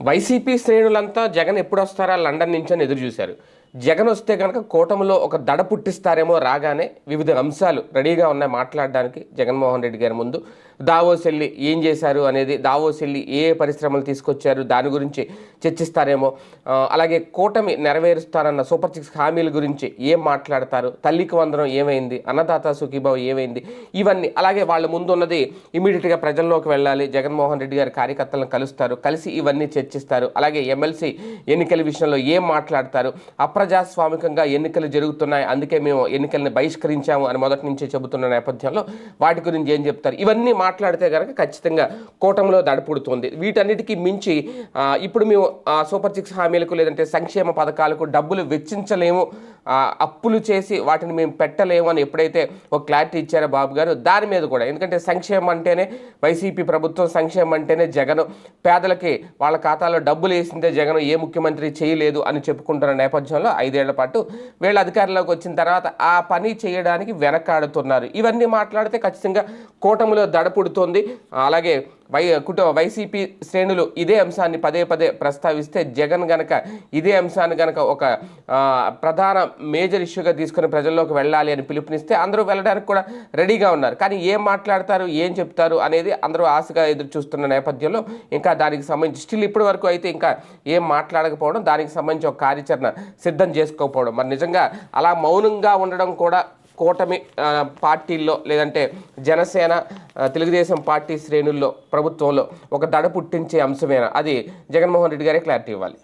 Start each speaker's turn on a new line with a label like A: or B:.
A: YCP శ్రేణులంతా Jagan ఎప్పుడు వస్తారా London నుంచి అని ఎదురు చూశారు జగన్ వస్తే కనుక కూటమిలో ఒక దడ పుట్టిస్తారేమో రాగానే వివిధ అంశాలు రెడీగా ఉన్నాయి మాట్లాడడానికి జగన్మోహన్ రెడ్డి గారి ముందు. దావోస్ వెళ్ళి ఏం చేశారు అనేది దావోస్ వెళ్ళి ఏ పరిశ్రమలు తీసుకొచ్చారు దాని గురించి చర్చిస్తారేమో. అలాగే కూటమి నెరవేరుస్తారన్న సూపర్ సిక్స్ హామీల గురించి ఏం మాట్లాడతారు తల్లికి వందనం ఏమైంది అన్నదాత సుఖీభావం ఏమైంది ఇవన్నీ. అలాగే వాళ్ళ ముందు ఉన్నది ఇమీడియట్గా ప్రజల్లోకి వెళ్ళాలి జగన్మోహన్ రెడ్డి గారి కార్యకర్తలను కలుస్తారు కలిసి ఇవన్నీ చర్చిస్తారు. అలాగే ఎమ్మెల్సీ ఎన్నికల విషయంలో ఏం మాట్లాడతారు అప్రజాస్వామికంగా ఎన్నికలు జరుగుతున్నాయి. అందుకే మేము ఎన్నికల్ని బహిష్కరించాము అని మొదటి నుంచి చెబుతున్న నేపథ్యంలో వాటి గురించి ఏం చెప్తారు? ఇవన్నీ మాట్లాడితే కనుక ఖచ్చితంగా కూటమిలో దడపుడుతుంది వీటన్నిటికీ మించి ఇప్పుడు మేము సూపర్ సిక్స్ హామీలకు లేదంటే సంక్షేమ పథకాలకు డబ్బులు వెచ్చించలేము. అప్పులు చేసి వాటిని మేము పెట్టలేము అని ఎప్పుడైతే ఒక క్లారిటీ ఇచ్చారో బాబు గారు దాని మీద కూడా. ఎందుకంటే సంక్షేమం అంటేనే వైసీపీ ప్రభుత్వం సంక్షేమం అంటేనే జగన్. పేదలకి వాళ్ళ ఖాతాలో డబ్బులు వేసిందే జగన్ ఏ ముఖ్యమంత్రి చేయలేదు అని చెప్పుకుంటున్న నేపథ్యంలో ఐదేళ్ళ పాటు వీళ్ళ అధికారంలోకి వచ్చిన తర్వాత ఆ పని చేయడానికి వెనకాడుతున్నారు. ఇవన్నీ మాట్లాడితే ఖచ్చితంగా కూటమిలో దడపుడుతోంది అలాగే వై కుటుంబ వైసీపీ శ్రేణులు ఇదే అంశాన్ని పదే పదే ప్రస్తావిస్తే జగన్ గనక ఇదే అంశాన్ని గనక ఒక ప్రధాన మేజర్ ఇష్యూగా తీసుకుని ప్రజల్లోకి వెళ్ళాలి అని పిలుపునిస్తే అందరూ వెళ్ళడానికి కూడా రెడీగా ఉన్నారు. కానీ ఏం మాట్లాడతారు ఏం చెప్తారు అనేది అందరూ ఆశగా ఎదురు చూస్తున్న నేపథ్యంలో ఇంకా దానికి సంబంధించి స్టిల్ ఇప్పటి వరకు అయితే ఇంకా ఏం మాట్లాడకపోవడం దానికి సంబంధించి ఒక కార్యాచరణ సిద్ధం చేసుకోకపోవడం. మరి నిజంగా అలా మౌనంగా ఉండడం కూడా కూటమి పార్టీల్లో లేదంటే జనసేన తెలుగుదేశం పార్టీ శ్రేణుల్లో ప్రభుత్వంలో ఒక దడ పుట్టించే అంశమేనా? అది జగన్మోహన్ రెడ్డి గారే క్లారిటీ ఇవ్వాలి.